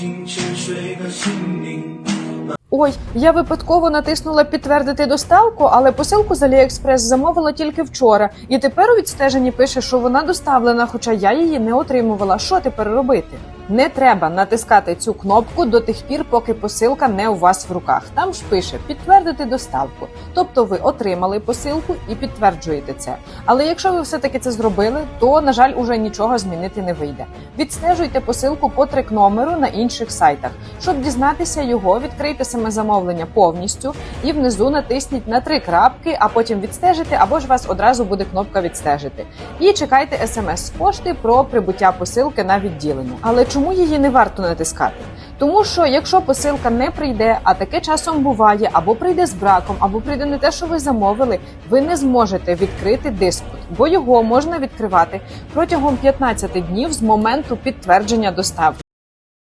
清浅水的心灵。 Ой, я випадково натиснула підтвердити доставку, але посилку з Аліекспрес замовила тільки вчора, і тепер у відстеженні пише, що вона доставлена, хоча я її не отримувала. Що тепер робити? Не треба натискати цю кнопку до тих пір, поки посилка не у вас в руках. Там ж пише підтвердити доставку. Тобто ви отримали посилку і підтверджуєте це. Але якщо ви все-таки це зробили, то на жаль, уже нічого змінити не вийде. Відстежуйте посилку по трек номеру на інших сайтах. Щоб дізнатися його, відкрийте саме замовлення повністю і внизу натисніть на три крапки, а потім відстежити, або ж вас одразу буде кнопка відстежити. І чекайте смс з пошти про прибуття посилки на відділення. Але чому її не варто натискати? Тому що якщо посилка не прийде, а таке часом буває, або прийде з браком, або прийде не те, що ви замовили, ви не зможете відкрити диспут, бо його можна відкривати протягом 15 днів з моменту підтвердження доставки.